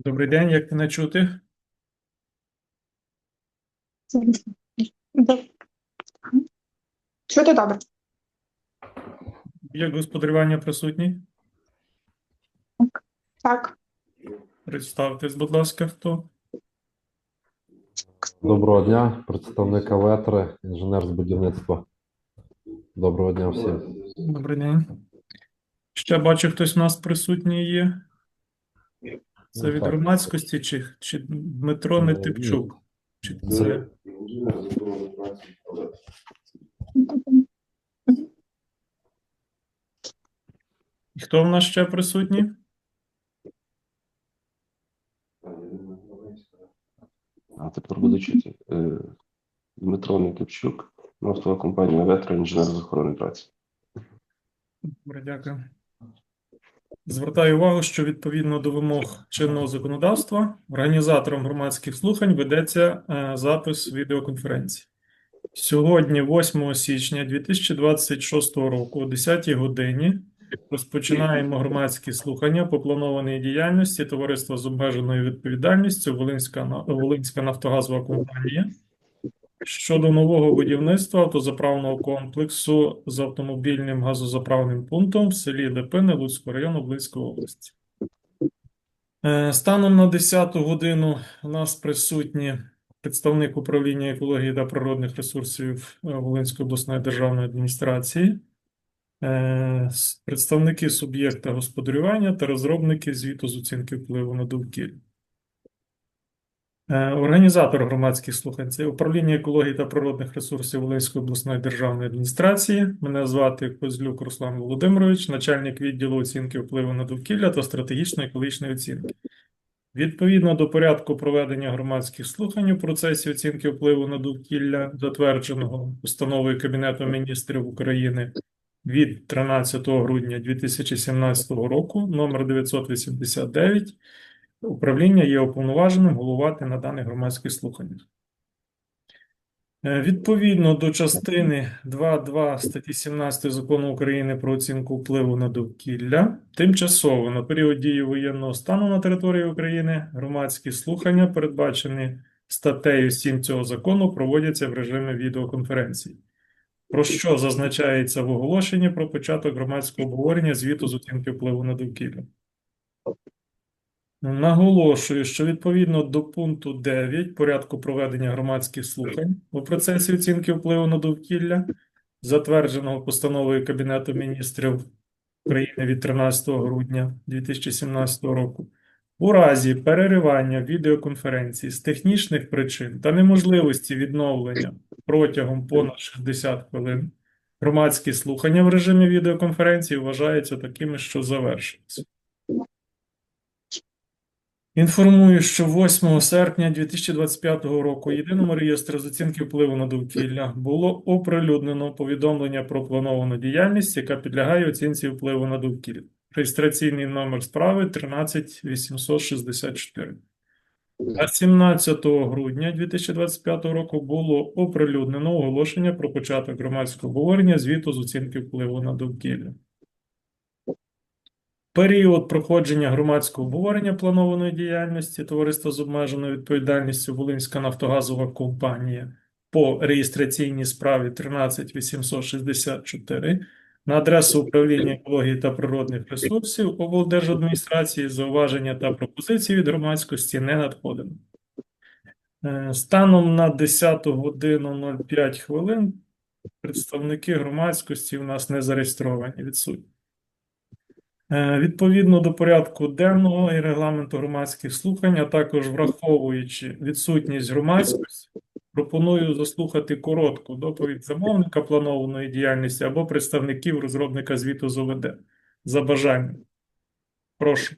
Добрий день, як мене чути? Чути добре. Є господарювання присутні? Так. Представтесь, будь ласка, хто? Доброго дня, представник Аветри, інженер з будівництва. Доброго дня всім. Добрий день. Ще бачу, хтось у нас присутній є. Це Ну, від громадськості чи, чи Дмитро Ну, Нетипчук? Чи це І хто в нас ще присутній? А тепер буде чути. Е, Дмитро Никипчук, нафтова компанія «Ветра», інженер з охорони праці. Добре, дякую. Звертаю увагу, що відповідно до вимог чинного законодавства організатором громадських слухань ведеться е, запис відеоконференції. Сьогодні, 8 січня 2026 року, о 10 годині, розпочинаємо громадські слухання по планованій діяльності Товариства з обмеженою відповідальністю Волинська, Волинська нафтогазова компанія щодо нового будівництва автозаправного комплексу з автомобільним газозаправним пунктом в селі Липини Луцького району Волинської області. Е, Станом на 10 годину у нас присутні представник управління екології та природних ресурсів е, Волинської обласної державної адміністрації, е, представники суб'єкта господарювання та розробники звіту з оцінки впливу на довкілля. Е, Організатор громадських слухань це управління екології та природних ресурсів Волинської обласної державної адміністрації. Мене звати Козлюк Руслан Володимирович, начальник відділу оцінки впливу на довкілля та стратегічної екологічної оцінки. Відповідно до порядку проведення громадських слухань у процесі оцінки впливу на довкілля, затвердженого постановою Кабінету міністрів України від 13 грудня 2017 року, номер 989, Управління є уповноваженим головувати на даних громадських слуханнях. Е, Відповідно до частини 2.2 статті 17 Закону України про оцінку впливу на довкілля, тимчасово на період дії воєнного стану на території України громадські слухання, передбачені статтею 7 цього закону, проводяться в режимі відеоконференції. Про що зазначається в оголошенні про початок громадського обговорення звіту з оцінки впливу на довкілля. Наголошую, що відповідно до пункту 9 порядку проведення громадських слухань у процесі оцінки впливу на довкілля, затвердженого постановою Кабінету міністрів України від 13 грудня 2017 року, у разі переривання відеоконференції з технічних причин та неможливості відновлення протягом понад 60 хвилин, громадські слухання в режимі відеоконференції вважаються такими, що завершуються. Інформую, що 8 серпня 2025 року єдиному реєстрі з оцінки впливу на довкілля було оприлюднено повідомлення про плановану діяльність, яка підлягає оцінці впливу на довкілля. Реєстраційний номер справи 13864. А 17 грудня 2025 року було оприлюднено оголошення про початок громадського обговорення звіту з оцінки впливу на довкілля. Період проходження громадського обговорення планованої діяльності Товариства з обмеженою відповідальністю Волинська нафтогазова компанія по реєстраційній справі 13864 на адресу управління екології та природних ресурсів облдержадміністрації зауваження та пропозиції від громадськості не надходимо. Е, Станом на 10 годину 05 хвилин представники громадськості у нас не зареєстровані відсутні. Е, Відповідно до порядку денного і регламенту громадських слухань, а також враховуючи відсутність громадськості, пропоную заслухати коротку доповідь замовника планованої діяльності або представників розробника звіту з ОВД за бажанням. Прошу.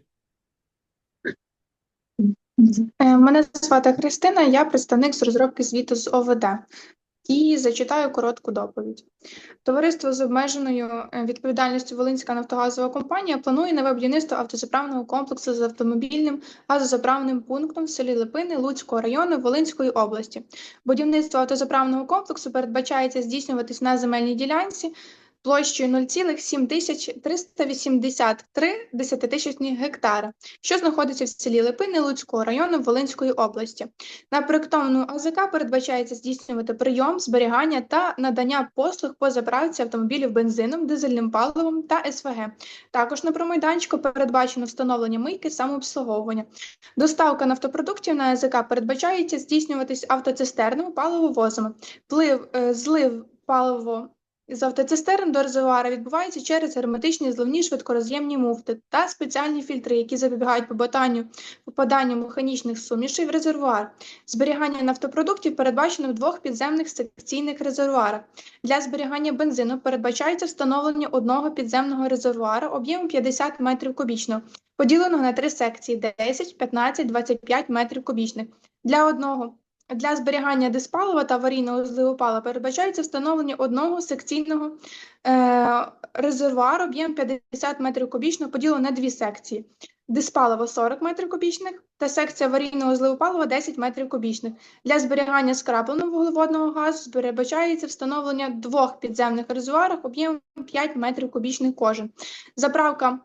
Е, Мене звати Христина, я представник з розробки звіту з ОВД. І зачитаю коротку доповідь. Товариство з обмеженою е, відповідальністю Волинська нафтогазова компанія планує нове будівництво автозаправного комплексу з автомобільним газозаправним пунктом в селі Липини Луцького району Волинської області. Будівництво автозаправного комплексу передбачається здійснюватись на земельній ділянці площею 0,7383 десятитисячні гектара, що знаходиться в селі Липини Луцького району Волинської області. На проєктованому АЗК передбачається здійснювати прийом, зберігання та надання послуг по заправці автомобілів бензином, дизельним паливом та СВГ. Також на промайданчику передбачено встановлення мийки самообслуговування. Доставка нафтопродуктів на АЗК передбачається здійснюватись автоцистернами, паливовозами. Плив, е, злив паливо з автоцистерн до резервуара відбувається через герметичні зливні швидкороз'ємні муфти та спеціальні фільтри, які запобігають попаданню, попаданню механічних сумішей в резервуар. Зберігання нафтопродуктів передбачено в двох підземних секційних резервуарах. Для зберігання бензину передбачається встановлення одного підземного резервуара об'ємом 50 метрів кубічного, поділеного на три секції 10, 15, 25 метрів кубічних. Для одного для зберігання диспалива та аварійного зливу палива передбачається встановлення одного секційного е, резервуару об'єм 50 метрів кубічного поділено на дві секції. Диспаливо 40 метрів кубічних та секція аварійного зливу палива 10 метрів кубічних. Для зберігання скрапленого вуглеводного газу передбачається встановлення двох підземних резервуарів об'ємом 5 метрів кубічних кожен. Заправка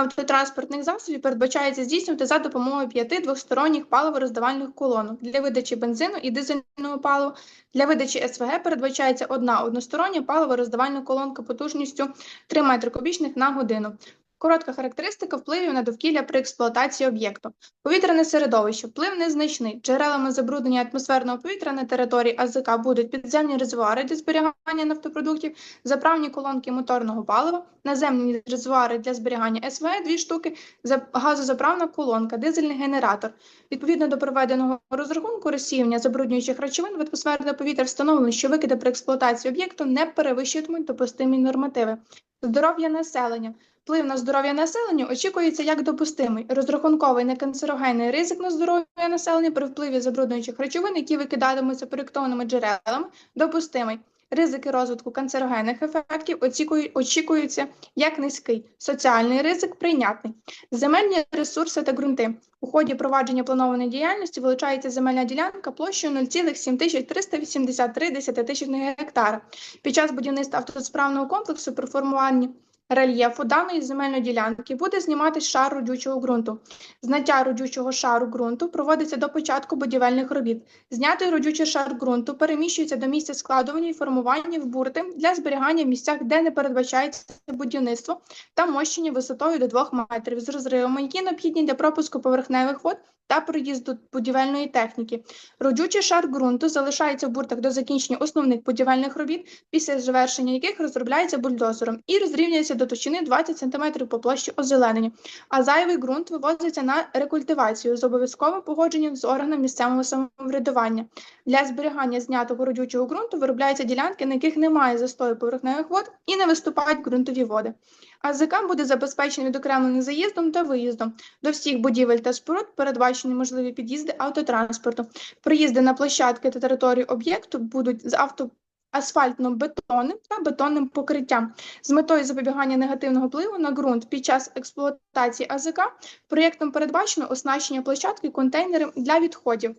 автотранспортних засобів передбачається здійснювати за допомогою п'яти двосторонніх паливороздавальних колонок для видачі бензину і дизельного палива. Для видачі СВГ передбачається одна одностороння паливороздавальна колонка потужністю 3 метри кубічних на годину. Коротка характеристика впливів на довкілля при експлуатації об'єкту. Повітряне середовище. Вплив незначний. Джерелами забруднення атмосферного повітря на території АЗК будуть підземні резервуари для зберігання нафтопродуктів, заправні колонки моторного палива, наземні резервуари для зберігання СВ – дві штуки, за- газозаправна колонка, дизельний генератор. Відповідно до проведеного розрахунку розсіювання забруднюючих речовин в атмосферне повітря встановлено, що викиди при експлуатації об'єкту не перевищуватимуть допустимі нормативи. Здоров'я населення. Вплив на здоров'я населення очікується як допустимий розрахунковий неканцерогенний ризик на здоров'я населення при впливі забруднюючих речовин, які викидатимуться проєктованими джерелами, допустимий. Ризики розвитку канцерогенних ефектів очікують- очікуються як низький, соціальний ризик прийнятний. Земельні ресурси та ґрунти. У ході провадження планованої діяльності вилучається земельна ділянка площею 0,7383 десятитисячних гектара. Під час будівництва автосправного комплексу при формуванні рельєфу даної земельної ділянки буде зніматись шар родючого ґрунту. Зняття родючого шару ґрунту проводиться до початку будівельних робіт. Знятий родючий шар ґрунту переміщується до місця складування і формування в бурти для зберігання в місцях, де не передбачається будівництво та мощення висотою до 2 метрів з розривами, які необхідні для пропуску поверхневих вод та проїзду будівельної техніки. Родючий шар ґрунту залишається в буртах до закінчення основних будівельних робіт, після завершення яких розробляється бульдозером і розрівнюється до товщини 20 см по площі озеленення, а зайвий ґрунт вивозиться на рекультивацію з обов'язковим погодженням з органом місцевого самоврядування. Для зберігання знятого родючого ґрунту виробляються ділянки, на яких немає застою поверхневих вод і не виступають ґрунтові води. АЗК буде забезпечений відокремленим заїздом та виїздом до всіх будівель та споруд, передбачені можливі під'їзди автотранспорту. Приїзди на площадки та територію об'єкту будуть з авто асфальтно-бетонним та бетонним покриттям з метою запобігання негативного впливу на ґрунт під час експлуатації АЗК проєктом передбачено оснащення площадки контейнером для відходів.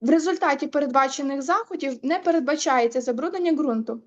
В результаті передбачених заходів не передбачається забруднення ґрунту.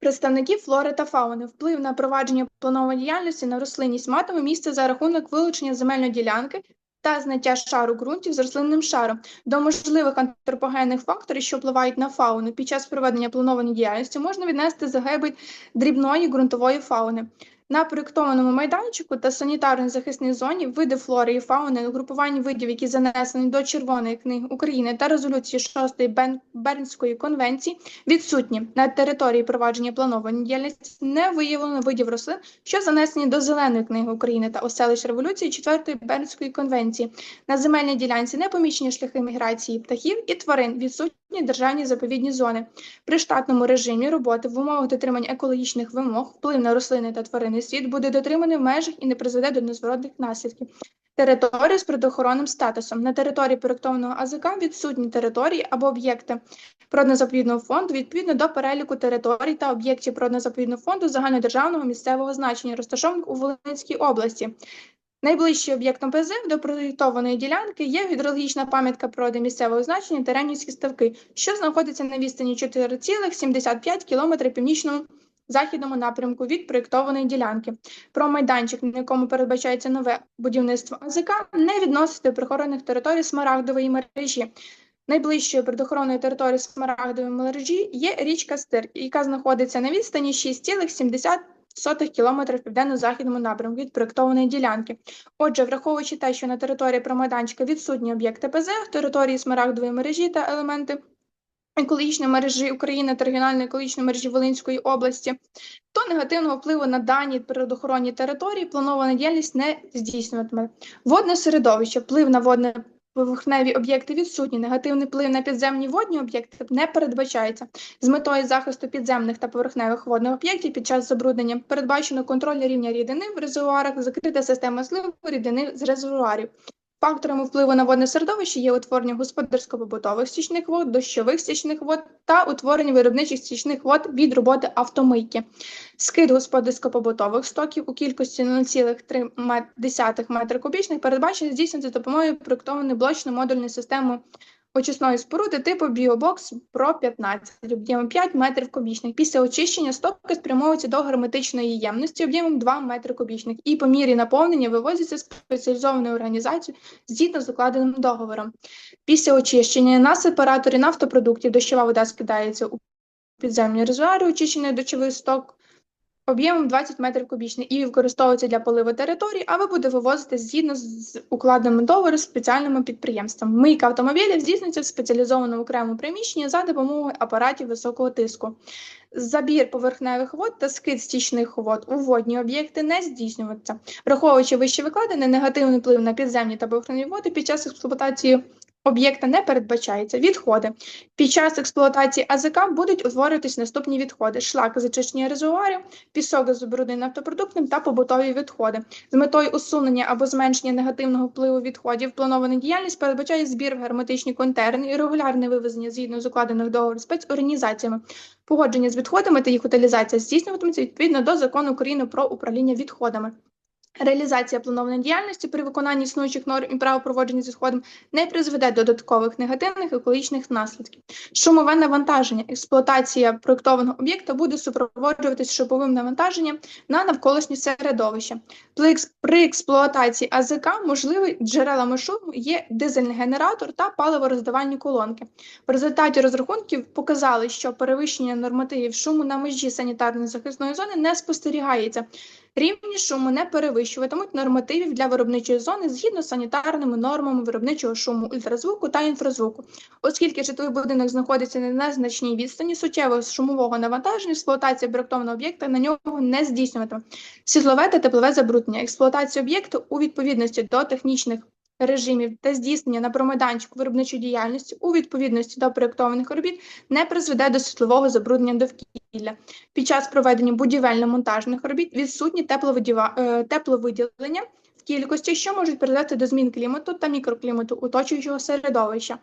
Представників флори та фауни вплив на провадження планової діяльності на рослинність матиме місце за рахунок вилучення земельної ділянки та зняття шару ґрунтів з рослинним шаром до можливих антропогенних факторів, що впливають на фауну. Під час проведення планованої діяльності можна віднести загибель дрібної ґрунтової фауни. На проєктованому майданчику та санітарно-захисній зоні види флори і фауни, угрупування видів, які занесені до Червоної книги України та резолюції 6-ї Бен- Бернської конвенції, відсутні на території провадження планованої діяльності не виявлено видів рослин, що занесені до Зеленої книги України та оселищ революції 4-ї Бернської конвенції. На земельній ділянці не помічені шляхи міграції птахів і тварин, відсутні державні заповідні зони. При штатному режимі роботи в умовах дотримання екологічних вимог вплив на рослини та тваринний світ буде дотриманий в межах і не призведе до незворотних наслідків. Території з природоохоронним статусом. На території проєктованого АЗК відсутні території або об'єкти природно-заповідного фонду відповідно до переліку територій та об'єктів природно-заповідного фонду загальнодержавного місцевого значення, розташованих у Волинській області. Найближчим об'єктом ПЗ до проєктованої ділянки є гідрологічна пам'ятка природи місцевого значення Теремнівські ставки, що знаходиться на відстані 4,75 км північному західному напрямку від проєктованої ділянки. Про майданчик, на якому передбачається нове будівництво АЗК, не відносити до прихованих територій Смарагдової мережі. Найближчою природоохоронною територією Смарагдової мережі є річка Стир, яка знаходиться на відстані 6,7 км в південно-західному напрямку від проєктованої ділянки. Отже, враховуючи те, що на території промайданчика відсутні об'єкти ПЗ, території Смарагдової мережі та елементи екологічної мережі України та регіональної екологічної мережі Волинської області, то негативного впливу на дані природоохоронні території планована діяльність не здійснюватиме. Водне середовище, вплив на водне поверхневі об'єкти відсутні, негативний вплив на підземні водні об'єкти не передбачається. З метою захисту підземних та поверхневих водних об'єктів під час забруднення передбачено контроль рівня рідини в резервуарах, закрита система зливу рідини з резервуарів. Факторами впливу на водне середовище є утворення господарсько-побутових стічних вод, дощових стічних вод та утворення виробничих стічних вод від роботи автомийки. Скид господарсько-побутових стоків у кількості 0,3 метри кубічних передбачено здійснити допомогою проєктованої блочно-модульної системи очисної споруди типу Біобокс Pro 15 об'ємом 5 метрів кубічних. Після очищення стоки спрямовуються до герметичної ємності об'ємом 2 метри кубічних і по мірі наповнення вивозяться спеціалізованою організацією згідно з укладеним договором. Після очищення на сепараторі нафтопродуктів дощова вода скидається у підземні резервуари, очищений дощовий сток об'ємом 20 метрів кубічних і використовується для поливу територій, або буде вивозити згідно з укладеним договором з спеціальними підприємствами. Мийка автомобілів здійснюється в спеціалізованому окремому приміщенні за допомогою апаратів високого тиску. Забір поверхневих вод та скид стічних вод у водні об'єкти не здійснюється. Враховуючи вище викладене, негативний вплив на підземні та поверхневі води під час експлуатації об'єкта не передбачається. Відходи. Під час експлуатації АЗК будуть утворюватись наступні відходи: шлак зачищення резервуарів, пісок забруднений нафтопродуктом та побутові відходи. З метою усунення або зменшення негативного впливу відходів планована діяльність передбачає збір в герметичні контейнери і регулярне вивезення згідно з укладених договорів спецорганізаціями. Погодження з відходами та їх утилізація здійснюватиметься відповідно до закону України про управління відходами. Реалізація планованої діяльності при виконанні існуючих норм і правил проводження з відходом не призведе до додаткових негативних екологічних наслідків. Шумове навантаження. Експлуатація проєктованого об'єкта буде супроводжуватись шумовим навантаженням на навколишнє середовище. При експлуатації АЗК можливі джерелами шуму є дизельний генератор та паливороздавальні колонки. В результаті розрахунків показали, що перевищення нормативів шуму на межі санітарної захисної зони не спостерігається. Рівні шуму не перевищуватимуть нормативів для виробничої зони згідно з санітарними нормами виробничого шуму ультразвуку та інфразвуку. Оскільки житловий будинок знаходиться на незначній відстані суттєвого шумового навантаження, експлуатація проєктованого об'єкта на нього не здійснюватиме. Світлове та теплове забруднення. Експлуатація об'єкту у відповідності до технічних режимів та здійснення на промайданчику виробничої діяльності у відповідності до проєктованих робіт не призведе до світлового забруднення довкілля. Під час проведення будівельно-монтажних робіт відсутні е, тепловиділення в кількості, що можуть призвести до змін клімату та мікроклімату оточуючого середовища.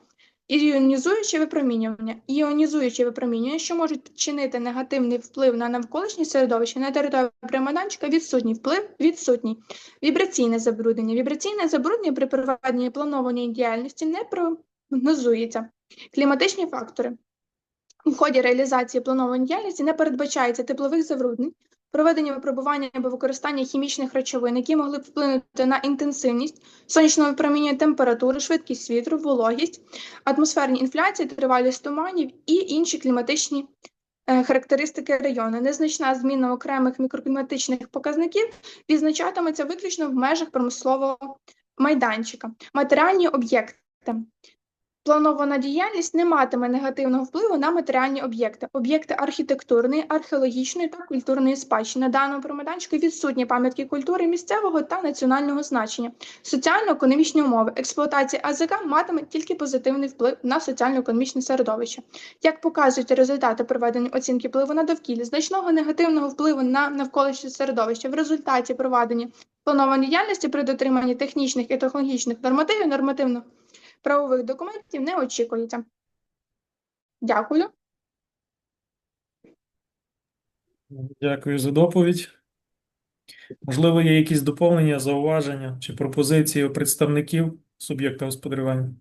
Іонізуюче випромінювання. Іонізуюче випромінювання, що можуть чинити негативний вплив на навколишнє середовище на території примананчика, відсутній вплив, відсутній. Вібраційне забруднення. Вібраційне забруднення при проведенні планованої діяльності не прогнозується. Кліматичні фактори. У ході реалізації планованої діяльності не передбачається теплових забруднень, проведення випробування або використання хімічних речовин, які могли б вплинути на інтенсивність сонячного випромінювання температури, швидкість вітру, вологість, атмосферні інфляції, тривалість туманів і інші кліматичні е, характеристики району. Незначна зміна окремих мікрокліматичних показників відзначатиметься виключно в межах промислового майданчика. Матеріальні об'єкти. Планована діяльність не матиме негативного впливу на матеріальні об'єкти. Об'єкти архітектурної, археологічної та культурної спадщини. На даному промайданчику відсутні пам'ятки культури місцевого та національного значення. Соціально-економічні умови. Експлуатація АЗК матиме тільки позитивний вплив на соціально-економічне середовище. Як показують результати проведення оцінки впливу на довкілля, значного негативного впливу на навколишнє середовище в результаті проведення планованої діяльності при дотриманні технічних і технологічних нормативів нормативно правових документів не очікується. Дякую. Дякую за доповідь. Можливо, є якісь доповнення, зауваження чи пропозиції у представників суб'єкта господарювання?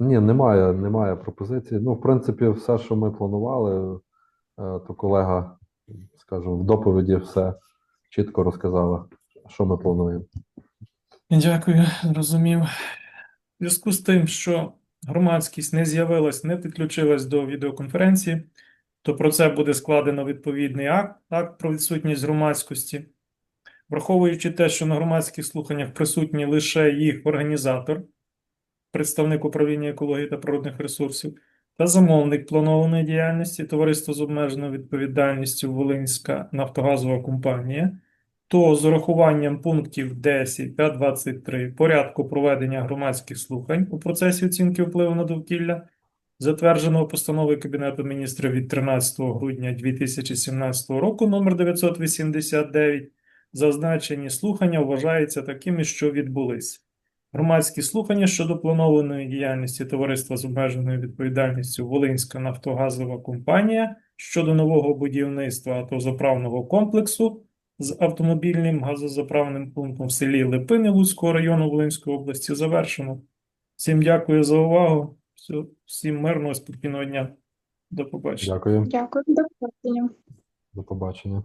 Ні, немає, немає пропозицій. Ну, в принципі, все, що ми планували, то колега, скажімо, в доповіді все чітко розказала, що ми плануємо. Дякую, зрозумів. Зв'язку з тим, що громадськість не з'явилась, не підключилась до відеоконференції, то про це буде складено відповідний акт, акт про відсутність громадськості. Враховуючи те, що на громадських слуханнях присутній лише їх організатор, представник управління екології та природних ресурсів, та замовник планованої діяльності товариство з обмеженою відповідальністю Волинська нафтогазова компанія, то з урахуванням пунктів 10 та 23 порядку проведення громадських слухань у процесі оцінки впливу на довкілля, затвердженого постановою Кабінету міністрів від 13 грудня 2017 року номер 989, зазначені слухання вважаються такими, що відбулись. Громадські слухання щодо планованої діяльності товариства з обмеженою відповідальністю Волинська нафтогазова компанія щодо нового будівництва автозаправного комплексу з автомобільним газозаправним пунктом в селі Липини Луцького району Волинської області завершено. Всім дякую за увагу. Всім мирного, спокійного дня. До побачення. Дякую, Дякую. До побачення. до побачення.